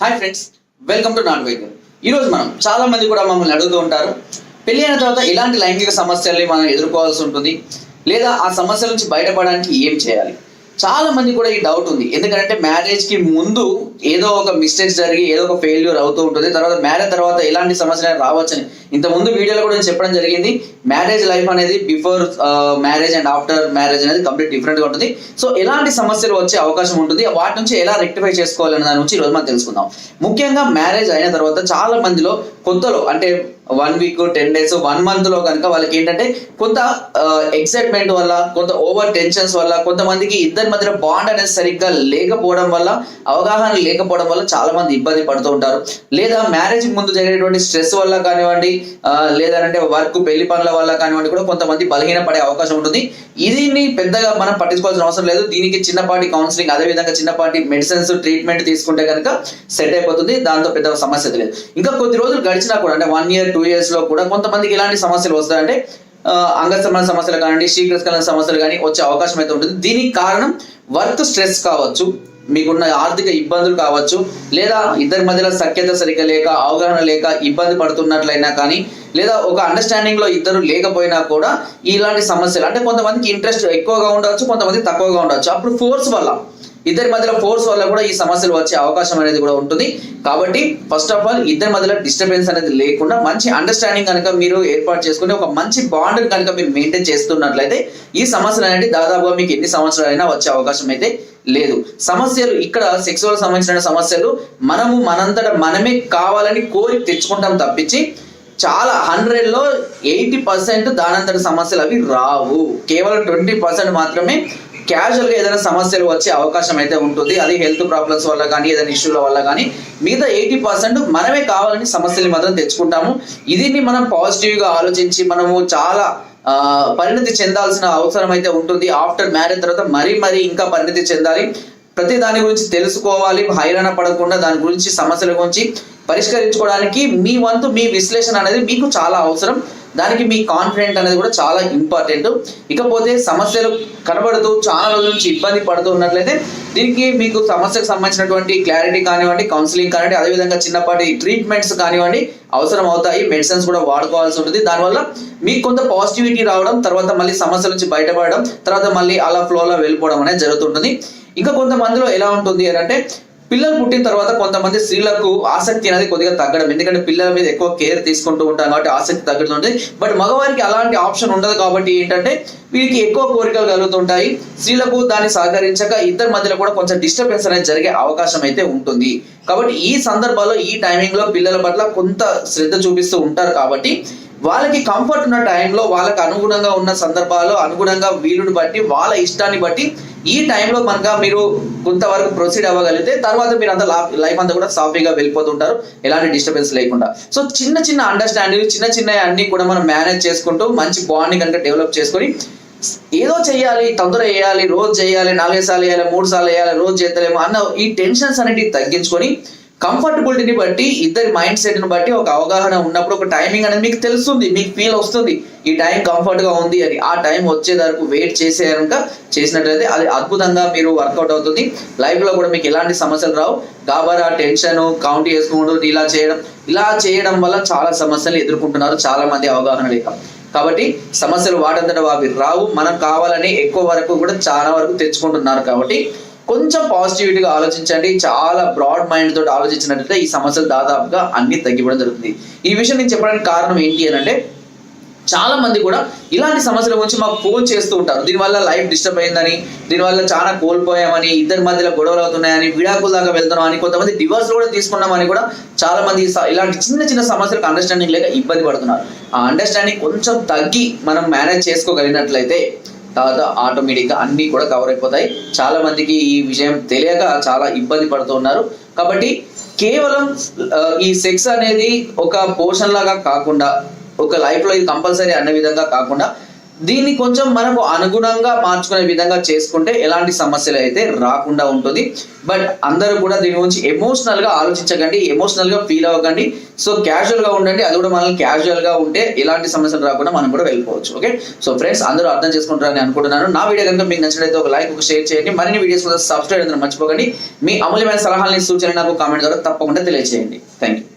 Hi friends welcome to non veg ఈరోజు మనం చాలా మంది కూడా మమ్మల్ని అడుగుతూ ఉంటారు పెళ్ళి అయిన తర్వాత ఎలాంటి లైంగిక సమస్యల్ని మనం ఎదుర్కోవాల్సి ఉంటుంది లేదా ఆ సమస్యల నుంచి బయటపడడానికి ఏం చేయాలి? చాలా మంది కూడా ఈ డౌట్ ఉంది. ఎందుకంటే మ్యారేజ్కి ముందు ఏదో ఒక మిస్టేక్స్ జరిగి ఏదో ఒక ఫెయిల్యూర్ అవుతూ ఉంటుంది. తర్వాత మ్యారేజ్ తర్వాత ఎలాంటి సమస్యలు రావచ్చని ఇంత ముందు వీడియోలో కూడా నేను చెప్పడం జరిగింది. మ్యారేజ్ లైఫ్ అనేది before marriage and after marriage అనేది కంప్లీట్ డిఫరెంట్గా ఉంటుంది. సో ఎలాంటి సమస్యలు వచ్చే అవకాశం ఉంటుంది. వాటి నుంచి ఎలా రెక్టిఫై చేసుకోవాలనే దాని నుంచి ఈరోజు మనం తెలుసుకుందాం. ముఖ్యంగా మ్యారేజ్ అయిన తర్వాత చాలా మందిలో కొత్తలో అంటే one week ten days one మంత్లో కనుక వాళ్ళకి ఏంటంటే కొంత ఎక్సైట్మెంట్ వల్ల కొంత ఓవర్ టెన్షన్స్ వల్ల కొంతమందికి ఇద్దరి మధ్య బాండ్ అనేది సరిగ్గా లేకపోవడం వల్ల అవగాహన లేకపోవడం వల్ల చాలా మంది ఇబ్బంది పడుతూ ఉంటారు. లేదా మ్యారేజ్ ముందు జరిగేటువంటి స్ట్రెస్ వల్ల కానివ్వండి లేదంటే వర్క్ పెళ్ళి పనుల వల్ల కానివ్వండి కూడా కొంతమంది బలహీన పడే అవకాశం ఉంటుంది. దీన్ని పెద్దగా మనం పట్టించుకోవాల్సిన అవసరం లేదు. దీనికి చిన్నపాటి కౌన్సిలింగ్ అదే విధంగా చిన్నపాటి మెడిసిన్స్ ట్రీట్మెంట్ తీసుకుంటే కనుక సెట్ అయిపోతుంది. దాంతో పెద్ద సమస్య లేదు. ఇంకా కొద్ది రోజులు గడిచినా కూడా అంటే వన్ ఇయర్ టూ ఇయర్స్లో కూడా కొంతమందికి ఇలాంటి సమస్యలు వస్తాయంటే అంగ అంగసంబంధ సమస్యలు కానివ్వండి శీఘ్రస్కలన సమస్యలు కానీ వచ్చే అవకాశం అయితే ఉంటుంది. దీనికి కారణం వర్క్ స్ట్రెస్ కావచ్చు మీకున్న ఆర్థిక ఇబ్బందులు కావచ్చు లేదా ఇద్దరి మధ్యలో సఖ్యత సరిగ్గా లేక అవగాహన లేక ఇబ్బంది పడుతున్నట్లయినా కానీ లేదా ఒక అండర్స్టాండింగ్లో ఇద్దరు లేకపోయినా కూడా ఇలాంటి సమస్యలు అంటే కొంతమందికి ఇంట్రెస్ట్ ఎక్కువగా ఉండవచ్చు కొంతమంది తక్కువగా ఉండవచ్చు. అప్పుడు ఫోర్స్ వల్ల ఇద్దరి మధ్యలో ఫోర్స్ వల్ల కూడా ఈ సమస్యలు వచ్చే అవకాశం అనేది కూడా ఉంటుంది. కాబట్టి ఫస్ట్ ఆఫ్ ఆల్ ఇద్దరి మధ్యలో డిస్టర్బెన్స్ అనేది లేకుండా మంచి అండర్స్టాండింగ్ కనుక మీరు ఏర్పాటు చేసుకుని ఒక మంచి బాండ్ కనుక మీరు మెయింటైన్ చేస్తున్నట్లయితే ఈ సమస్యలు అనేది దాదాపుగా మీకు ఎన్ని సంవత్సరాలైనా వచ్చే అవకాశం అయితే లేదు. సమస్యలు ఇక్కడ సెక్సువల్ సంబంధించిన సమస్యలు మనము మనంతట మనమే కావాలని కోరి తెచ్చుకుంటాం తప్పించి చాలా హండ్రెడ్లో ఎయిటీ పర్సెంట్ దానంతటి సమస్యలు అవి రావు. కేవలం ట్వంటీ పర్సెంట్ మాత్రమే క్యాజువల్గా ఏదైనా సమస్యలు వచ్చే అవకాశం అయితే ఉంటుంది. అది హెల్త్ ప్రాబ్లమ్స్ వల్ల కానీ ఏదైనా ఇష్యూల వల్ల కానీ మిగతా ఎయిటీ పర్సెంట్ మనమే కావాలని సమస్యలు మాత్రం తెచ్చుకుంటాము. ఇదిని మనం పాజిటివ్గా ఆలోచించి మనము చాలా పరిణతి చెందాల్సిన అవసరం అయితే ఉంటుంది. ఆఫ్టర్ మ్యారేజ్ తర్వాత మరీ మరీ ఇంకా పరిణతి చెందాలి. ప్రతి దాని గురించి తెలుసుకోవాలి హైరాణ పడకుండా దాని గురించి సమస్యల గురించి పరిష్కరించుకోవడానికి మీ వంతు మీ విశ్లేషణ అనేది మీకు చాలా అవసరం. దానికి మీ కాన్ఫిడెంట్ అనేది కూడా చాలా ఇంపార్టెంట్ ఇకపోతే సమస్యలు కనబడుతూ చాలా రోజుల నుంచి ఇబ్బంది పడుతూ ఉన్నట్లయితే దీనికి మీకు సమస్యకు సంబంధించినటువంటి క్లారిటీ కానివ్వండి కౌన్సిలింగ్ కానివ్వండి అదేవిధంగా చిన్నపాటి ట్రీట్మెంట్స్ కానివ్వండి అవసరం అవుతాయి. మెడిసిన్స్ కూడా వాడుకోవాల్సి ఉంటుంది. దానివల్ల మీకు కొంత పాజిటివిటీ రావడం తర్వాత మళ్ళీ సమస్యల నుంచి బయటపడడం తర్వాత మళ్ళీ అలా ఫ్లోలో వెళ్ళిపోవడం అనేది జరుగుతుంటుంది. ఇంకా కొంతమందిలో ఎలా ఉంటుంది అని అంటే పిల్లలు పుట్టిన తర్వాత కొంతమంది స్త్రీలకు ఆసక్తి అనేది కొద్దిగా తగ్గడం. ఎందుకంటే పిల్లల మీద ఎక్కువ కేర్ తీసుకుంటూ ఉంటాం కాబట్టి ఆసక్తి తగ్గుతుంది బట్ మగవారికి అలాంటి ఆప్షన్ ఉండదు కాబట్టి ఏంటంటే వీరికి ఎక్కువ కోరికలు కలుగుతుంటాయి. స్త్రీలకు దాన్ని సహకరించక ఇద్దరి మధ్యలో కూడా కొంచెం డిస్టర్బెన్స్ అనేది జరిగే అవకాశం అయితే ఉంటుంది. కాబట్టి ఈ సందర్భాల్లో ఈ టైమింగ్లో పిల్లల పట్ల కొంత శ్రద్ధ చూపిస్తూ ఉంటారు కాబట్టి వాళ్ళకి కంఫర్ట్ ఉన్న టైంలో వాళ్ళకి అనుగుణంగా ఉన్న సందర్భాల్లో అనుగుణంగా వీలుని బట్టి వాళ్ళ ఇష్టాన్ని బట్టి ఈ టైంలో కనుక మీరు కొంతవరకు ప్రొసీడ్ అవ్వగలిగితే తర్వాత మీరు అంత లైఫ్ అంతా కూడా సాఫీగా వెళ్ళిపోతుంటారు. ఎలాంటి డిస్టర్బెన్స్ లేకుండా. సో చిన్న చిన్న అండర్స్టాండింగ్ చిన్న చిన్న అన్ని కూడా మనం మేనేజ్ చేసుకుంటూ మంచి బాండింగ్ కనుక డెవలప్ చేసుకొని ఏదో చేయాలి తొందర వేయాలి రోజు చేయాలి నాలుగైదు సార్లు వేయాలి మూడు సార్లు వేయాలి రోజు చేద్దలేమో అన్న ఈ టెన్షన్స్ అనేటివి తగ్గించుకొని కంఫర్టబిలిటీని బట్టి ఇద్దరి మైండ్ సెట్ని బట్టి ఒక అవగాహన ఉన్నప్పుడు ఒక టైమింగ్ అనేది మీకు తెలుస్తుంది మీకు ఫీల్ వస్తుంది. ఈ టైం కంఫర్ట్గా ఉంది అని. ఆ టైం వచ్చే వరకు వెయిట్ చేసే చేసినట్లయితే అది అద్భుతంగా మీరు వర్కౌట్ అవుతుంది. లైఫ్లో కూడా మీకు ఎలాంటి సమస్యలు రావు. గాబరా టెన్షన్ కౌంట్ చేసుకోవడం ఇలా చేయడం ఇలా చేయడం వల్ల చాలా సమస్యలు ఎదుర్కొంటున్నారు. చాలా మంది అవగాహన లేక. కాబట్టి సమస్యలు వాటంతట అవి రావు. మనం కావాలని ఎక్కువ వరకు కూడా చాలా వరకు తెచ్చుకుంటున్నారు కాబట్టి కొంచెం పాజిటివిటీగా ఆలోచించండి. చాలా బ్రాడ్ మైండ్ తోటి ఆలోచించినట్లయితే ఈ సమస్యలు దాదాపుగా అన్ని తగ్గిపోవడం జరుగుతుంది. ఈ విషయం నేను చెప్పడానికి కారణం ఏంటి అని అంటే చాలా మంది కూడా ఇలాంటి సమస్యల గురించి మాకు ఫోన్ చేస్తూ ఉంటారు. దీనివల్ల లైఫ్ డిస్టర్బ్ అయిందని దీనివల్ల చాలా కోల్పోయామని ఇద్దరి మధ్యలో గొడవలు అవుతున్నాయని విడాకుల దాకా వెళ్తున్నాం అని కొంతమంది డివోర్స్ కూడా తీసుకున్నామని కూడా చాలా మంది ఇలాంటి చిన్న చిన్న సమస్యలకు అండర్స్టాండింగ్ లేక ఇబ్బంది పడుతున్నారు. ఆ అండర్స్టాండింగ్ కొంచెం తగ్గి మనం మేనేజ్ చేసుకోగలిగినట్లయితే తర్వాత ఆటోమేటిక్గా అన్నీ కూడా కవర్ అయిపోతాయి. చాలా మందికి ఈ విషయం తెలియక చాలా ఇబ్బంది పడుతున్నారు కాబట్టి కేవలం ఈ సెక్స్ అనేది ఒక పోర్షన్ లాగా కాకుండా ఒక లైఫ్లో ఇది కంపల్సరీ అన్న విధంగా కాకుండా దీన్ని కొంచెం మనకు అనుగుణంగా మార్చుకునే విధంగా చేసుకుంటే ఎలాంటి సమస్యలు అయితే రాకుండా ఉంటుంది. బట్ అందరూ కూడా దీని గురించి ఎమోషనల్గా ఆలోచించకండి ఎమోషనల్గా ఫీల్ అవ్వకండి. సో క్యాజువల్గా ఉండండి అది కూడా మనల్ని క్యాజువల్గా ఉంటే ఎలాంటి సమస్యలు రాకుండా మనం కూడా వెళ్ళిపోవచ్చు ఓకే సో ఫ్రెండ్స్ అందరూ అర్థం చేసుకుంటారని అనుకుంటున్నాను. నా వీడియో కనుక మీకు నచ్చినట్లయితే ఒక లైక్ ఒక షేర్ చేయండి. మరిన్ని వీడియోస్ కోసం సబ్స్క్రైబ్ అందరూ మర్చిపోకండి. మీ అమూల్యమైన సలహాలని సూచనలు నాకు కామెంట్ ద్వారా తప్పకుండా తెలియజేయండి థ్యాంక్ యూ